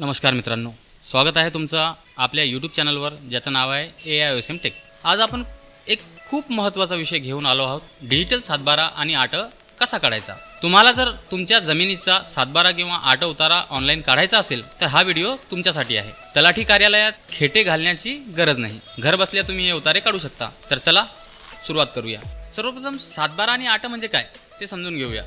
नमस्कार मित्रांनो स्वागत आहे तुमचं आपल्या यूट्यूब चॅनलवर ज्याचं नाव आहे A I S M tech आज आपण एक खूप महत्त्वाचा विषय घेऊन आलो आहोत डिजिटल सातबारा आणि आट कसा काढायचा? तुम्हाला जर तुमच्या जमिनीचा सातबारा किंवा आट उतारा ऑनलाईन काढायचा असेल तर हा व्हिडिओ तुमच्यासाठी आहे. तलाठी कार्यालयात खेटे घालण्याची गरज नाही. घर बसल्या तुम्ही हे उतारे काढू शकता. तर चला सुरुवात करूया. सर्वप्रथम सातबारा आणि आट म्हणजे काय ते समजून घेऊया.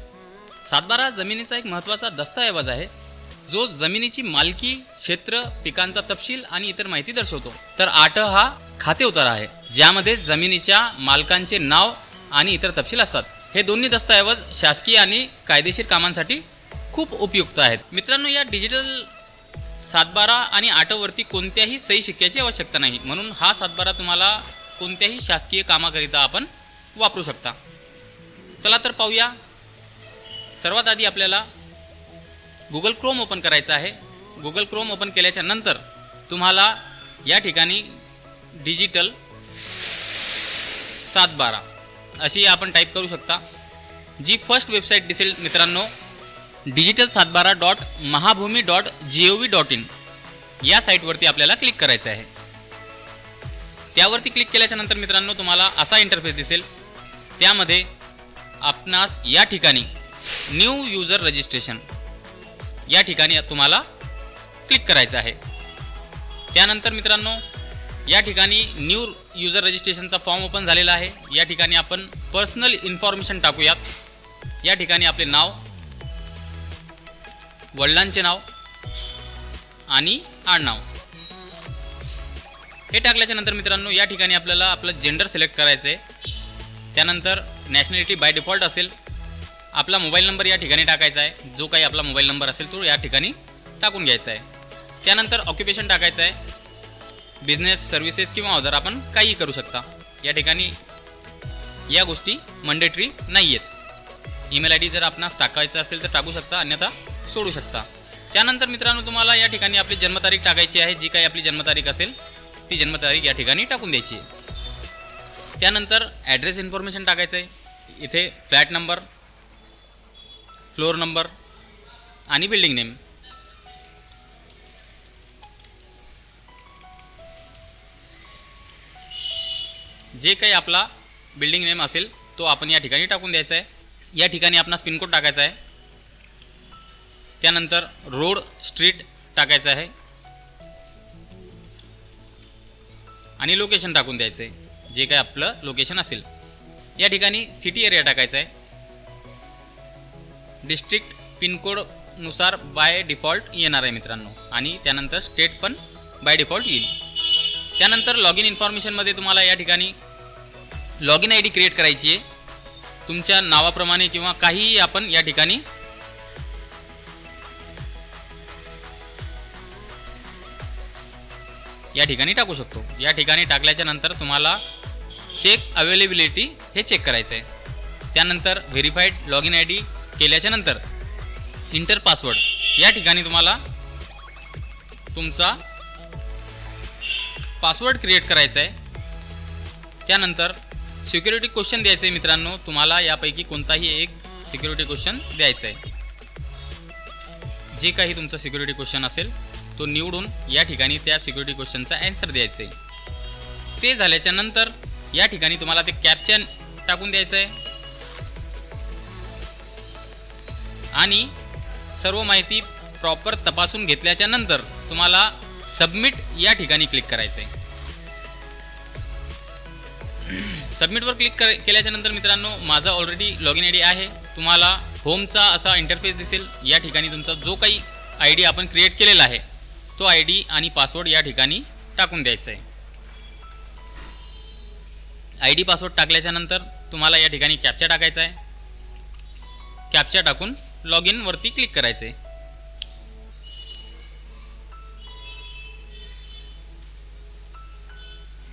सातबारा जमिनीचा एक महत्त्वाचा दस्तऐवज आहे. जो जमिनीची मालकी क्षेत्र पिकांचा तपशील आणि इतर माहिती दर्शवतो. तर आट हा खाते उतारा आहे ज्यामध्ये जमिनीच्या मालकांचे नाव आणि इतर तपशील असतात. हे दोन्ही दस्तऐवज शासकीय आणि कायदेशीर कामांसाठी खूप उपयुक्त आहेत. मित्रांनो या डिजिटल सातबारा आणि आटवरती कोणत्याही सही शिक्क्याची आवश्यकता नाही. म्हणून हा सातबारा तुम्हाला कोणत्याही शासकीय कामाकरिता आपण वापरू शकता. चला तर पाहूया. सर्वात आधी आपल्याला गुगल क्रोम ओपन करायचं आहे. गुगल क्रोम ओपन केल्याच्यानंतर तुम्हाला या ठिकाणी डिजिटल सात बारा अशी आपण टाईप करू शकता. जी फर्स्ट वेबसाईट दिसेल मित्रांनो डिजिटल सातबारा dot Mahabhumi dot G O V dot in या साईटवरती आपल्याला क्लिक करायचं आहे. त्यावरती क्लिक केल्याच्यानंतर मित्रांनो तुम्हाला असा इंटरफेस दिसेल. त्यामध्ये आपणास या ठिकाणी न्यू युजर रजिस्ट्रेशन या ठिकाणी तुम्हाला क्लिक करायचं आहे. त्यानंतर मित्रांनो या ठिकाणी न्यू युजर रजिस्ट्रेशनचा फॉर्म ओपन झालेला आहे. या ठिकाणी आपण पर्सनल इन्फॉर्मेशन टाकूयात. या ठिकाणी आपले नाव वडिलांचे नाव आणि आडनाव. हे टाकल्याच्या नंतर मित्रांनो या ठिकाणी आपल्याला आपलं जेंडर सिलेक्ट करायचं आहे त्यानंतर नॅशनॅलिटी बाय डिफॉल्ट असेल. आपला मोबाईल नंबर या ठिकाणी टाकायचा आहे. जो काही आपला मोबाईल नंबर असेल तो या ठिकाणी टाकून घ्यायचा आहे. त्यानंतर ऑक्युपेशन टाकायचं आहे. बिझनेस सर्व्हिसेस किंवा अदर आपण काहीही करू शकता. या ठिकाणी या गोष्टी मंडेटरी नाही आहेत ईमेल आय डी जर आपणास टाकायचं असेल तर टाकू शकता अन्यथा सोडू शकता. त्यानंतर मित्रांनो तुम्हाला या ठिकाणी आपली जन्मतारीख टाकायची आहे. जी काही आपली जन्मतारीख असेल ती जन्मतारीख या ठिकाणी टाकून द्यायची आहे. त्यानंतर ॲड्रेस इन्फॉर्मेशन टाकायचं आहे. इथे फ्लॅट नंबर फ्लोअर नंबर आणि बिल्डिंग नेम. जे काही आपला बिल्डिंग नेम असेल तो आपण या ठिकाणी टाकून द्यायचा आहे. या ठिकाणी आपणास पिनकोड टाकायचा आहे. त्यानंतर रोड स्ट्रीट टाकायचं आहे. आणि लोकेशन टाकून द्यायचं आहे. जे काही आपलं लोकेशन असेल. या ठिकाणी सिटी एरिया टाकायचा आहे. डिस्ट्रिक्ट पिनकोडनुसार बाय डिफॉल्ट येणार आहे मित्रांनो. आणि त्यानंतर स्टेट पण बाय डिफॉल्ट येईल. त्यानंतर लॉग इन इन्फॉर्मेशनमध्ये तुम्हाला या ठिकाणी log in I D create करायची आहे. तुमच्या नावाप्रमाणे किंवा काहीही आपण या ठिकाणी या ठिकाणी टाकू शकतो. या ठिकाणी टाकल्याच्या नंतर तुम्हाला चेक अवेलेबिलिटी हे चेक करायचं आहे. त्यानंतर verified log in I D केल्याच्यानंतर इंटर पासवर्ड या ठिकाणी तुम्हाला तुमचा पासवर्ड क्रिएट करायचा आहे. त्यानंतर सिक्युरिटी क्वेश्चन द्यायचं आहे मित्रांनो तुम्हाला यापैकी कोणताही एक सिक्युरिटी क्वेश्चन द्यायचा आहे जे काही तुमचा सिक्युरिटी क्वेश्चन असेल तो निवडून या ठिकाणी त्या सिक्युरिटी क्वेश्चनचा ॲन्सर द्यायचा आहे ते झाल्याच्यानंतर या ठिकाणी तुम्हाला ते कॅप्चन टाकून द्यायचं आहे आणि सर्व माहिती प्रॉपर तपासून घेतल्याच्या नंतर तुम्हाला सबमिट या ठिकाणी क्लिक करायचं आहे सबमिटवर क्लिक कर केल्याच्यानंतर मित्रांनो माझा already log in I D आहे. तुम्हाला होमचा असा इंटरफेस दिसेल. या ठिकाणी तुमचा जो काही आय डी आपण क्रिएट केलेला आहे तो आय डी आणि पासवर्ड या ठिकाणी टाकून द्यायचा आहे आय डी पासवर्ड टाकल्याच्या नंतर तुम्हाला या ठिकाणी कॅप्चा टाकायचा आहे कॅप्चा टाकून लॉग इनवरती क्लिक करायचे.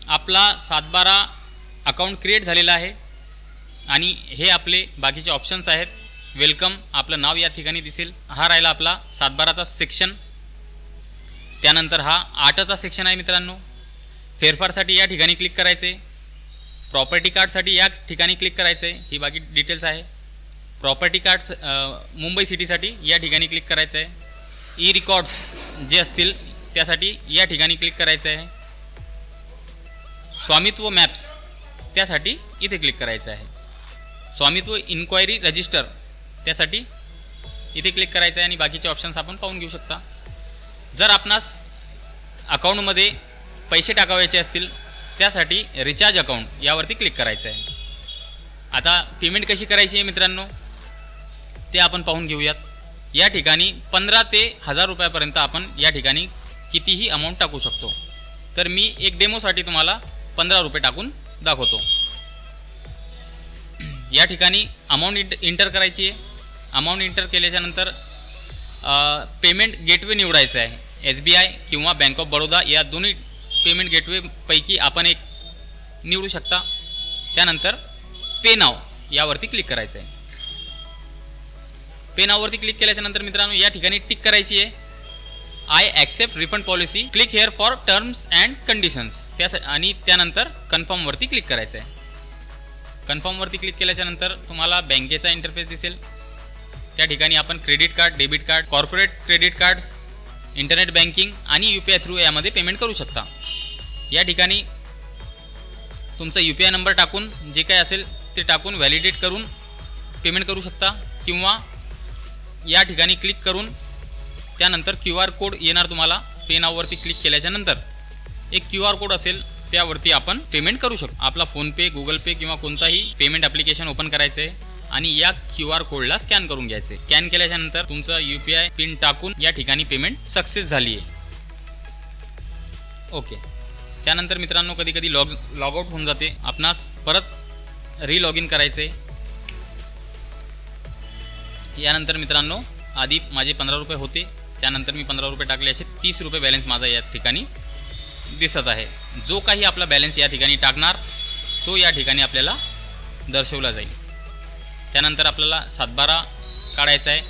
आपला सातबारा अकाउंट क्रिएट झालेला आहे आणि हे आपले बाकीचे ऑप्शन्स आहेत. वेलकम आपलं नाव या ठिकाणी दिसेल. हा राहिला आपला सातबाराचा सेक्शन त्यानंतर हा आठचा सेक्शन आहे मित्रांनो. फेरफारसाठी या ठिकाणी क्लिक करायचे. प्रॉपर्टी कार्डसाठी या ठिकाणी क्लिक करायचं. आहे ही बाकी डिटेल्स आहे. प्रॉपर्टी कार्ड्स मुंबई सिटीसाठी या ठिकाणी क्लिक करायचं आहे ई रिकॉर्ड्स जे असतील त्यासाठी या ठिकाणी क्लिक करायचं आहे स्वामित्व मॅप्स त्यासाठी इथे क्लिक करायचं आहे स्वामित्व इन्क्वायरी रजिस्टर त्यासाठी इथे क्लिक करायचं आहे आणि बाकीचे ऑप्शन्स आपण पाहून घेऊ शकता. जर आपणास अकाउंटमध्ये पैसे टाकावायचे असतील त्यासाठी रिचार्ज अकाउंट यावरती क्लिक करायचं आहे आता पेमेंट कशी करायची आहे मित्रांनो? ते आपण पाहून घेऊयात. या ठिकाणी पंधरा ते हजार रुपयापर्यंत आपण या ठिकाणी कितीही अमाऊंट टाकू शकतो. तर मी एक डेमोसाठी तुम्हाला पंधरा रुपये टाकून दाखवतो. या ठिकाणी अमाऊंट इंट इंटर करायची आहे. अमाऊंट इंटर केल्याच्यानंतर पेमेंट गेटवे निवडायचं आहे. एस बी आय किंवा बँक ऑफ बडोदा या दोन्ही पेमेंट गेटवेपैकी आपण एक निवडू शकता. त्यानंतर पे नाव यावरती क्लिक करायचं आहे. पेनावरती क्लिक क्लिक केल्याच्यानंतर मित्रांनो या ठिकाणी टिक करायची आहे. I accept refund policy click here for terms and conditions त्यासाठी आणि त्यानंतर कन्फर्मवरती क्लिक करायचं आहे. कन्फर्मवरती क्लिक केल्याच्यानंतर तुम्हाला बँकेचा इंटरफेस दिसेल. त्या ठिकाणी आपण credit card debit card corporate credit cards internet banking आणि यू पी आय थ्रू यामध्ये पेमेंट करू शकता. या ठिकाणी तुमचा यू पी आय नंबर टाकून जे काय असेल ते टाकून व्हॅलिडेट करून पेमेंट करू शकता किंवा या ठिकाणी क्लिक करून त्यानंतर क्यू आर कोड येणार तुम्हाला पेनावरती क्लिक केल्याच्यानंतर एक क्यू आर कोड असेल त्यावरती आपण पेमेंट करू शकतो. आपला फोनपे गुगल पे किंवा कोणताही पेमेंट ॲप्लिकेशन ओपन करायचं आहे आणि या क्यू आर कोडला स्कॅन करून घ्यायचे स्कॅन केल्याच्यानंतर तुमचं यू पी आय पिन टाकून या ठिकाणी पेमेंट सक्सेस झाली आहे ओके त्यानंतर मित्रांनो कधी कधी लॉग लॉगआउट होऊन जाते. आपणास परत री लॉग इन करायचे यानंतर मित्रांनो आधी माझे पंधरा रुपये होते त्यानंतर मी पंधरा रुपये टाकले असे तीस रुपये बॅलन्स माझा या ठिकाणी दिसत आहे. जो काही आपला बॅलन्स या ठिकाणी टाकणार तो या ठिकाणी आपल्याला दर्शवला जाईल. त्यानंतर आपल्याला सातबारा काढायचा आहे.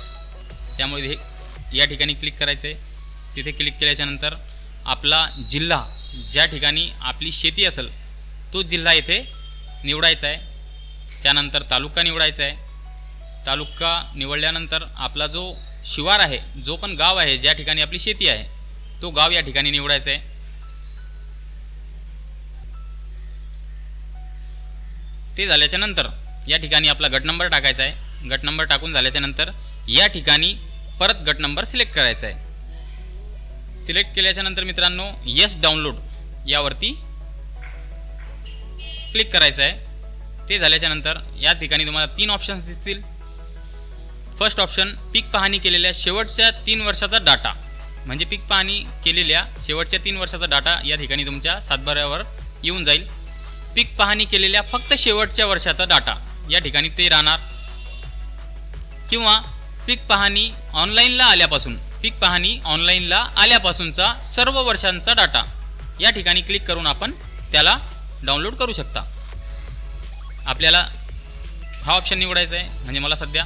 त्यामुळे हे या ठिकाणी क्लिक करायचं आहे. तिथे क्लिक केल्याच्यानंतर आपला जिल्हा ज्या ठिकाणी आपली शेती असेल तो जिल्हा येथे निवडायचा आहे. त्यानंतर तालुका निवडायचा आहे. तालुका निवडल्यानंतर आपला जो शिवार आहे जो पण गाव आहे ज्या ठिकाणी आपली शेती आहे तो गाव या ठिकाणी निवडायचा आहे. ते झाल्याच्यानंतर या ठिकाणी आपला गट नंबर टाकायचा आहे. गट नंबर टाकून झाल्याच्यानंतर या ठिकाणी परत गट नंबर सिलेक्ट करायचा आहे. सिलेक्ट केल्याच्यानंतर मित्रांनो येस डाउनलोड यावरती क्लिक करायचं आहे. ते झाल्याच्यानंतर या ठिकाणी तुम्हाला तीन ऑप्शन्स दिसतील. फर्स्ट ऑप्शन पीक पाहणी केलेल्या शेवटच्या तीन वर्षाचा डाटा म्हणजे पीक पाहणी केलेल्या शेवटच्या तीन वर्षाचा डाटा या ठिकाणी तुमच्या सातबाऱ्यावर येऊन जाईल. पीक पाहणी केलेल्या फक्त शेवटच्या वर्षाचा डाटा या ठिकाणी ते राहणार. किंवा पीक पाहणी ऑनलाईनला आल्यापासून पीक पाहणी ऑनलाईनला आल्यापासूनचा सर्व वर्षांचा डाटा या ठिकाणी क्लिक करून आपण त्याला डाउनलोड करू शकता. आपल्याला हा ऑप्शन निवडायचा आहे. म्हणजे मला सध्या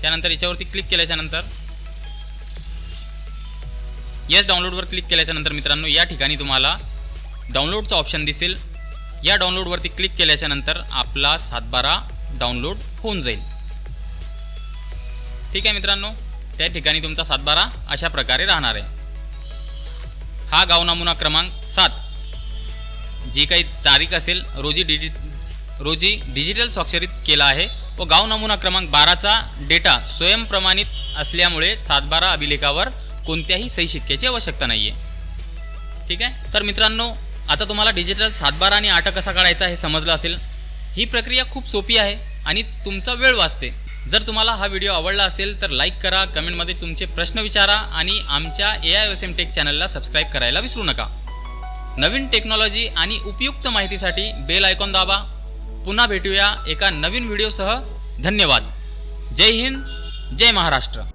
त्यानंतर याच्यावरती क्लिक केल्याच्यानंतर येस डाउनलोडवर क्लिक केल्याच्यानंतर मित्रांनो या ठिकाणी तुम्हाला डाउनलोडचं ऑप्शन दिसेल. या डाउनलोडवरती क्लिक केल्याच्यानंतर आपला सातबारा डाउनलोड होऊन जाईल. ठीक आहे मित्रांनो त्या ठिकाणी तुमचा सातबारा अशा प्रकारे राहणार आहे. हा गाव नमुना क्रमांक सात. जी काही तारीख असेल रोजी डिजि रोजी डिजिटल स्वाक्षरित केला आहे. व गाव नमुना क्रमांक बाराचा डेटा स्वयंप्रमाणित असल्यामुळे सातबारा अभिलेखावर कोणत्याही सही शिक्क्याची आवश्यकता नाही आहे ठीक आहे? तर मित्रांनो आता तुम्हाला डिजिटल सातबारा आणि आटा कसा काढायचा हे समजलं असेल. ही प्रक्रिया खूप सोपी आहे आणि तुमचा वेळ वाचते. जर तुम्हाला हा व्हिडिओ आवडला असेल तर लाईक करा कमेंटमध्ये तुमचे प्रश्न विचारा आणि आमच्या A I S M tech चॅनलला सबस्क्राईब करायला विसरू नका. नवीन टेक्नॉलॉजी आणि उपयुक्त माहितीसाठी बेल आयकॉन दाबा. पुन्हा भेटूया एका नवीन व्हिडिओसह. धन्यवाद. जय हिंद जय महाराष्ट्र.